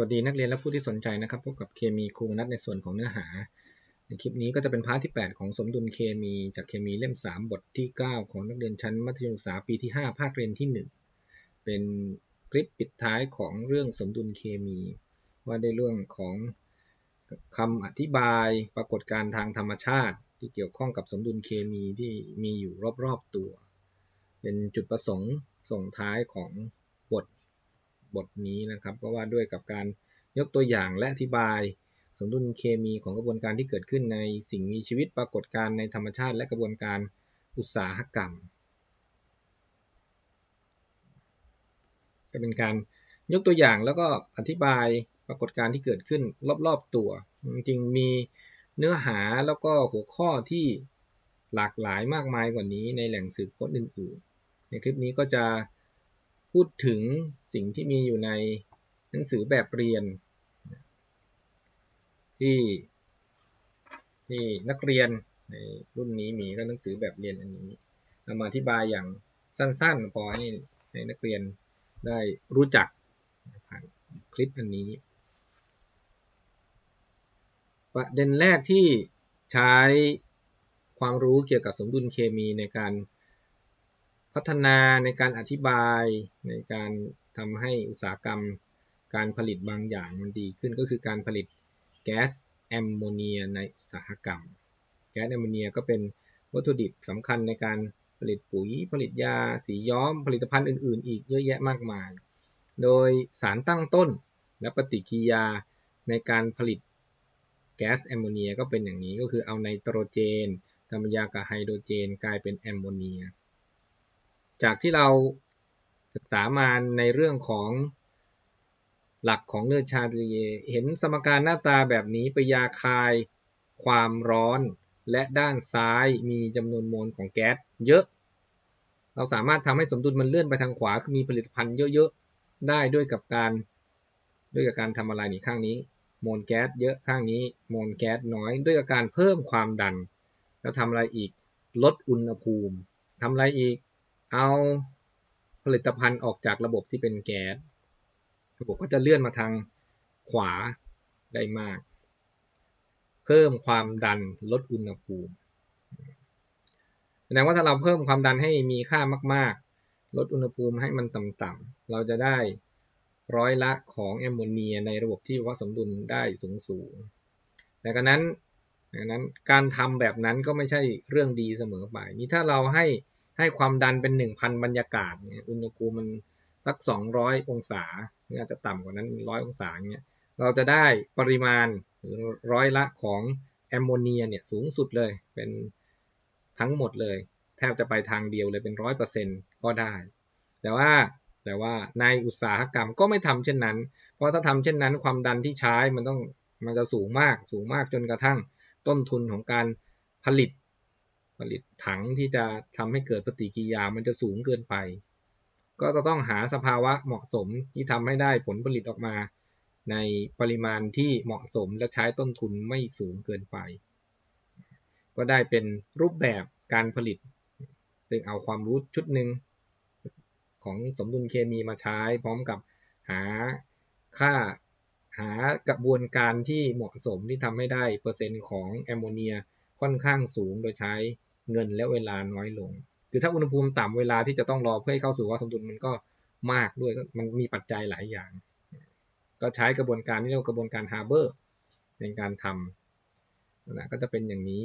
วัสดีนักเรียนและผู้ที่สนใจนะครับพบกับเคมีครูนัดในส่วนของเนื้อหา ในคลิปนี้ก็จะเป็นพาร์ทที่ 8 ของสมดุลเคมีจากเคมีเล่ม 3 บทที่ 9 ของนักเรียนชั้นมัธยมศึกษาปีที่ 5 ภาคเรียนที่ 1 เป็นคลิปปิดท้ายของเรื่องสมดุลเคมี ว่าได้เรื่องของคำอธิบายปรากฏการณ์ทางธรรมชาติ ที่เกี่ยวข้องกับสมดุลเคมีที่มีอยู่รอบๆตัว เป็นจุดประสงค์ส่งท้ายของ บทนี้นะครับก็ว่าด้วยกับการยกตัวอย่างและอธิบาย สมดุลเคมีของกระบวนการที่เกิดขึ้นในสิ่งมีชีวิตปรากฏการในธรรมชาติ และกระบวนการอุตสาหกรรมก็เป็นการยกตัวอย่างแล้วก็อธิบายปรากฏการที่เกิดขึ้นรอบๆตัว จริงๆมีเนื้อหาแล้วก็หัวข้อที่หลากหลายมากมายกว่านี้ในแหล่งสืบค้นอื่นๆ ในคลิปนี้ก็จะ พูดถึงสิ่งที่มีอยู่ในหนังสือแบบเรียน ที่ที่นักเรียนในรุ่นนี้มีก็หนังสือแบบเรียนอันนี้เอามาอธิบายอย่างสั้นๆ พอให้ให้นักเรียนได้รู้จักผ่านคลิปอันนี้ ประเด็นแรกที่ใช้ความรู้เกี่ยวกับสมดุลเคมีในการ พัฒนาในการอธิบายในการทำให้อุตสาหกรรมการผลิตบางอย่างมันดีขึ้นก็คือการผลิตแก๊สแอมโมเนียในอุตสาหกรรม แก๊สแอมโมเนียก็เป็นวัตถุดิบสำคัญในการผลิตปุ๋ย ผลิตยา สีย้อม ผลิตภัณฑ์อื่น ๆ อีกเยอะแยะมากมาย โดยสารตั้งต้นและปฏิกิริยาในการผลิตแก๊สแอมโมเนียก็เป็นอย่างนี้ก็คือเอาไนโตรเจนทำยากับไฮโดรเจน กลายเป็นแอมโมเนีย จากที่เราศึกษามาในเรื่องของหลักของเลือดชาติเย เห็นสมการหน้าตาแบบนี้ปยาคายความร้อน และด้านซ้ายมีจำนวนโมลของแก๊สเยอะ เราสามารถทำให้สมดุลมันเลื่อนไปทางขวาคือมีผลิตภัณฑ์เยอะๆ ได้ด้วยกับการด้วยกับการทำอะไรนี่ข้างนี้โมลแก๊สเยอะข้างนี้โมลแก๊สน้อยด้วยกับการเพิ่มความดัน แล้วทำอะไรอีกลดอุณหภูมิทำอะไรอีก เอาผลิตภัณฑ์ออกจากระบบที่เป็นแก๊ส ระบบก็จะเลื่อนมาทางขวาได้มาก เพิ่มความดันลดอุณหภูมิ แสดงว่าถ้าเราเพิ่มความดันให้มีค่ามาก ๆ ลดอุณหภูมิให้มันต่ำๆ เราจะได้ร้อยละของแอมโมเนียในระบบที่วัดสมดุลได้สูงๆแต่กนั้นดังนั้นการทำแบบนั้นก็ไม่ใช่เรื่องดีเสมอไป นี่ถ้าเราให้ ให้ความดันเป็น1,000บรรยากาศเนี่ยอุณหภูมิมันสัก200องศาเนี่ยอาจจะต่ำกว่านั้น100องศาเนี่ยเราจะได้ปริมาณหรือร้อยละของแอมโมเนียเนี่ยสูงสุดเลยเป็นทั้งหมดเลย แทบจะไปทางเดียวเลยเป็นร้อยเปอร์เซ็นต์ก็ได้ แต่ว่าแต่ว่าในอุตสาหกรรมก็ไม่ทำเช่นนั้น เพราะถ้าทำเช่นนั้น ความดันที่ใช้มันต้องมันจะสูงมากสูงมากจนกระทั่งต้นทุนของการผลิต ผลิตถังที่จะทำให้เกิดปฏิกิริยามันจะสูงเกินไป ก็จะต้องหาสภาวะเหมาะสมที่ทำให้ได้ผลผลิตออกมา ในปริมาณที่เหมาะสมและใช้ต้นทุนไม่สูงเกินไป ก็ได้เป็นรูปแบบการผลิต ซึ่งเอาความรู้ชุดหนึ่งของสมดุลเคมีมาใช้พร้อมกับหาค่าหากระบวนการที่เหมาะสมที่ทำให้ได้เปอร์เซ็นต์ของแอมโมเนียค่อนข้างสูงโดยใช้ เงินและเวลาน้อยลง คือถ้าอุณหภูมิต่ำเวลาที่จะต้องรอเพื่อให้เข้าสู่วัสมดุลมันก็มากด้วยมันมีปัจจัยหลายอย่าง ก็ใช้กระบวนการที่เรียกว่ากระบวนการฮาร์เบอร์ในการทำนะก็จะเป็นอย่างนี้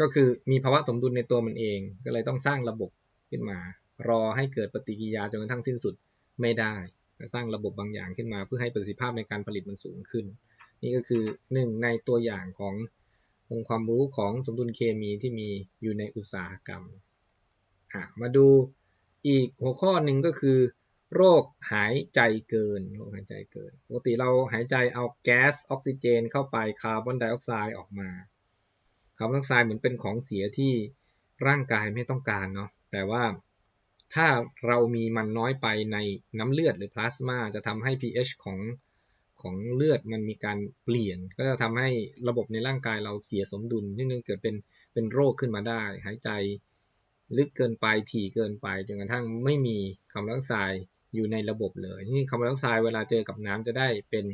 ก็คือมีภาวะสมดุลในตัวมันเอง ก็เลยต้องสร้างระบบขึ้นมา รอให้เกิดปฏิกิริยาจนกระทั่งสิ้นสุดไม่ได้สร้างระบบบางอย่างขึ้นมา เพื่อให้ประสิทธิภาพในการผลิตมันสูงขึ้น นี่ก็คือหนึ่งในตัวอย่างขององค์ความรู้ของสมดุลเคมีที่มีอยู่ในอุตสาหกรรม มาดูอีกหัวข้อหนึ่งก็คือ โรคหายใจเกินโรคหายใจเกินปกติเราหายใจเอาแก๊สออกซิเจน เข้าไปคาร์บอนไดออกไซด์ออกมาคาร์บอนไดออกไซด์เหมือนเป็นของเสียที่ร่างกายไม่ต้องการเนาะแต่ว่าถ้าเรามีมันน้อยไปในน้ำเลือดหรือพลาสมาจะทำให้ pH ของ ของเลือดมันมีการเปลี่ยน ก็จะทำให้ระบบในร่างกายเราเสียสมดุลนี่นึงเกิดเป็นเป็นโรคขึ้นมาได้ หายใจลึกเกินไปถี่เกินไปจนกระทั่งไม่มีคาร์บอนไดออกไซด์อยู่ในระบบเลยนี่คาร์บอนไดออกไซด์เวลาเจอกับน้ำจะได้เป็น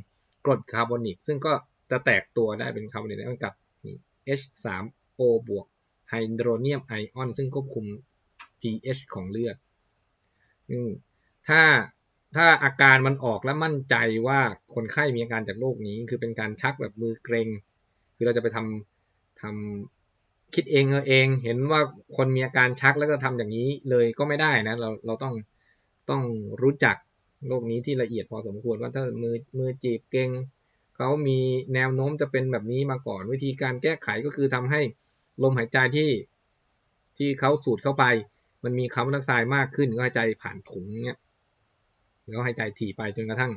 กรดคาร์บอนิก ซึ่งก็จะแตกตัวได้เป็นคาร์บอนิกไอออนกับ H3O บวกไฮโดรเนียมไอออนซึ่งควบคุม pH ของเลือดถ้า ถ้าอาการมันออกแล้วมั่นใจว่าคนไข้มีอาการจากโรคนี้ คือเป็นการชักแบบมือเกรงคือเราจะไปทำทำคิดเองเออเอง เห็นว่าคนมีอาการชักแล้วก็ทำอย่างนี้เลยก็ไม่ได้นะ เราเราต้องต้องรู้จักโรคนี้ที่ละเอียดพอสมควรว่าถ้ามือมือจีบเกรงเขามีแนวโน้มจะเป็นแบบนี้มาก่อน วิธีการแก้ไขก็คือทำให้ลมหายใจที่ที่เขาสูดเข้าไป มันมีคาร์บอนไดออกไซด์มากขึ้นก็หายใจผ่านถุงเนี้ย แล้วหายใจถี่ไปจนกระทั่ง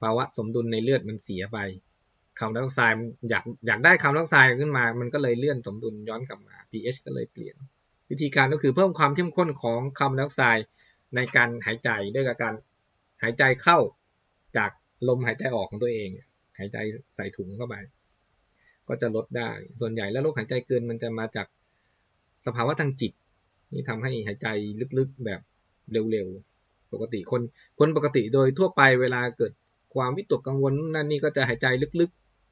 ภาวะสมดุลในเลือดมันเสียไปคาร์บอนไดออกไซด์อยากอยากได้คาร์บอนไดออกไซด์ขึ้นมา มันก็เลยเลื่อนสมดุลย้อนกลับมา pH ก็เลยเปลี่ยน วิธีการก็คือเพิ่มความเข้มข้นของคาร์บอนไดออกไซด์ในการหายใจด้วยการหายใจเข้าจากลมหายใจออกของตัวเอง หายใจใส่ถุงเข้าไป ก็จะลดได้ ส่วนใหญ่แล้วโรคหายใจเกินมันจะมาจากสภาวะทางจิต นี่ทำให้หายใจลึกๆแบบเร็วๆ ปกติคนคนปกติโดยทั่วไปเวลาเกิดความวิตกกังวลนั่นนี่ก็จะหายใจลึก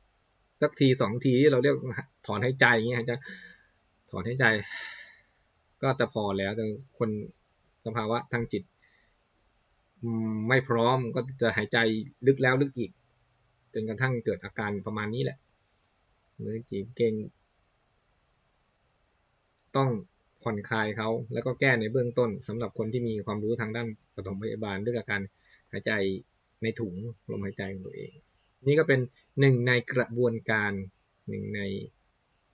ๆ สักทีสองทีที่เราเรียกถอนหายใจอย่างเงี้ยจะถอนหายใจ ก็จะพอแล้วแต่คนสภาวะทางจิต ไม่พร้อมก็จะหายใจลึกแล้วลึกอีก จนกระทั่งเกิดอาการประมาณนี้แหละมือจีบเก่งต้อง ผ่อนคลายเขาแล้วก็แก้ในเบื้องต้นสำหรับคนที่มีความรู้ทางด้านปฐมพยาบาลด้วยการหายใจในถุงลมหายใจของตัวเอง นี่ก็เป็นหนึ่งในกระบวนการหนึ่งใน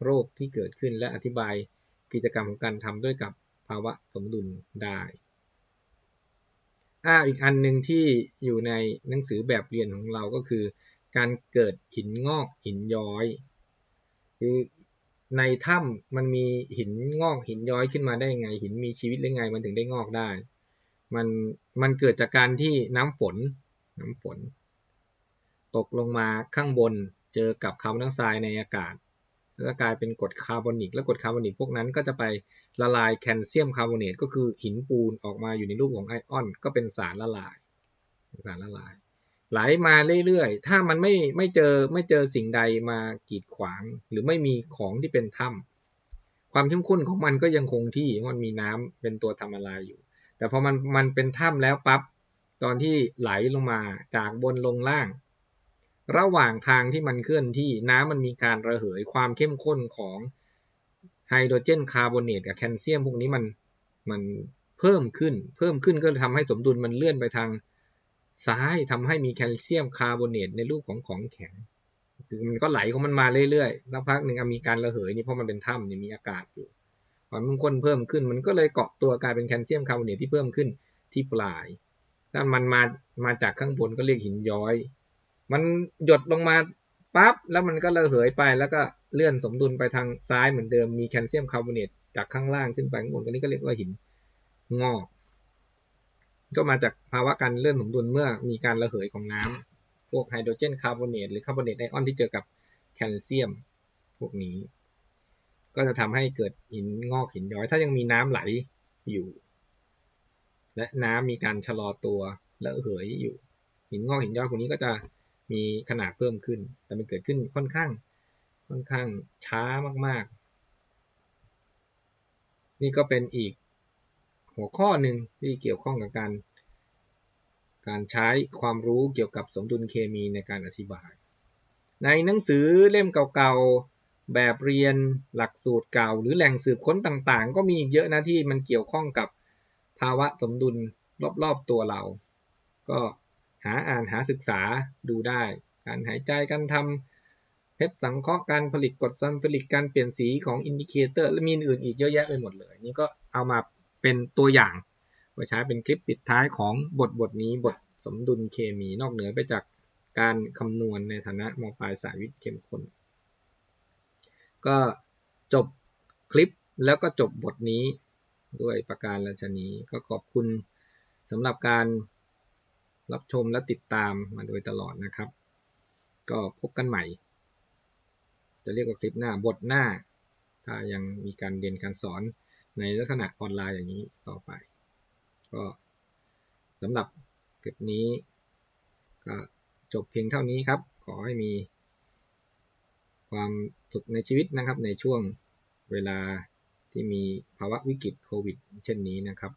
โรคที่เกิดขึ้นและอธิบายกิจกรรมของการทำด้วยกับภาวะสมดุลได้อ่าอีกอันหนึ่งที่อยู่ในหนังสือแบบเรียนของเราก็คือ การเกิดหินงอกหินย้อย คือ ในถ้ำมันมีหินงอกหินย้อยขึ้นมาได้ไง หินมีชีวิตหรือไงมันถึงได้งอกได้ มันมันเกิดจากการที่น้ำฝนน้ำฝน ตกลงมาข้างบนเจอกับคาร์บอนไดออกไซด์ในอากาศแล้วกลายเป็นกรดคาร์บอนิก แล้วกรดคาร์บอนิกพวกนั้นก็จะไปละลายแคลเซียมคาร์บอเนตก็คือหินปูนออกมาอยู่ในรูปของไอออน ก็เป็นสารละลายสารละลาย ไหลมาเรื่อยๆ ถ้ามันไม่ไม่เจอไม่เจอสิ่งใดมากีดขวาง หรือไม่มีของที่เป็นถ้ำความเข้มข้นของมันก็ยังคงที่มันมีน้ำเป็นตัวทำละลายอยู่ แต่พอมันมันเป็นถ้ำแล้วปั๊บตอนที่ไหลลงมาจากบนลงล่าง ระหว่างทางที่มันเคลื่อนที่น้ำมันมีการระเหยความเข้มข้นของไฮโดรเจนคาร์บอเนตกับแคลเซียมพวกนี้มันมันเพิ่มขึ้น เพิ่มขึ้นก็ทำให้สมดุลมันเลื่อนไปทาง ซ้ายทำให้มีแคลเซียมคาร์บอเนตในรูปของของแข็งคือมันก็ไหลของมันมาเรื่อยๆแล้วพักหนึ่งมีการระเหยนี่เพราะมันเป็นถ้ำเนี่ยมีอากาศอยู่ความเข้มข้นเพิ่มขึ้น มันก็เลยเกาะตัวกลายเป็นแคลเซียมคาร์บอเนตที่เพิ่มขึ้นที่ปลาย ถ้ามันมามาจากข้างบนก็เรียกหินย้อย มันหยดลงมาปั๊บแล้วมันก็ระเหยไปแล้วก็เลื่อนสมดุลไปทางซ้ายเหมือนเดิมมีแคลเซียมคาร์บอเนตจากข้างล่างขึ้นไปข้างบนก็นี้ก็เรียกว่าหินงอก ก็มาจากภาวะการเลื่อนสมดุลเมื่อมีการระเหยของน้ำพวกไฮโดรเจนคาร์บอเนตหรือคาร์บอเนตไอออนที่เจอกับแคลเซียมพวกนี้ ก็จะทำให้เกิดหินงอกหินย้อย ถ้ายังมีน้ำไหลอยู่ และน้ำมีการชะลอตัวและเหยอยู่ หินงอกหินย้อยพวกนี้ก็จะมีขนาดเพิ่มขึ้น แต่มันเกิดขึ้นค่อนข้าง ค่อนข้างช้ามาก ๆ นี่ก็เป็นอีก หัวข้อหนึ่งที่เกี่ยวข้องกับการ การใช้ความรู้เกี่ยวกับสมดุลเคมีในการอธิบาย ในหนังสือเล่มเก่าๆ แบบเรียนหลักสูตรเก่า หรือแหล่งสืบค้นต่างๆ ก็มีเยอะนะที่มันเกี่ยวข้องกับภาวะสมดุลรอบๆตัวเรา ก็หาอ่านหาศึกษาดูได้ การหายใจการทำเพชรสังเคราะห์การผลิตกรดซัลฟูริกการเปลี่ยนสีของอินดิเคเตอร์และมีอื่นอีกเยอะแยะไปหมดเลย นี่ก็เอามา เป็นตัวอย่างไว้ใช้เป็นคลิปปิดท้ายของบทบทนี้บทสมดุลเคมีนอกเหนือไปจากการคำนวณในฐานะมปลายสายวิทย์เข้มข้นก็จบคลิปแล้วก็จบบทนี้ด้วยประการราชนี้ก็ขอบคุณสำหรับการรับชมและติดตามมาโดยตลอดนะครับ ก็พบกันใหม่ จะเรียกว่าคลิปหน้าบทหน้า ถ้ายังมีการเรียนการสอน ในลักษณะออนไลน์อย่างนี้ต่อไป ก็สำหรับคลิปนี้ ก็จบเพียงเท่านี้ครับ ขอให้มีความสุขในชีวิตนะครับ ในช่วงเวลาที่มีภาวะวิกฤตโควิด เช่นนี้นะครับ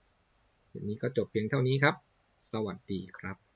คลิปนี้ก็จบเพียงเท่านี้ครับ สวัสดีครับ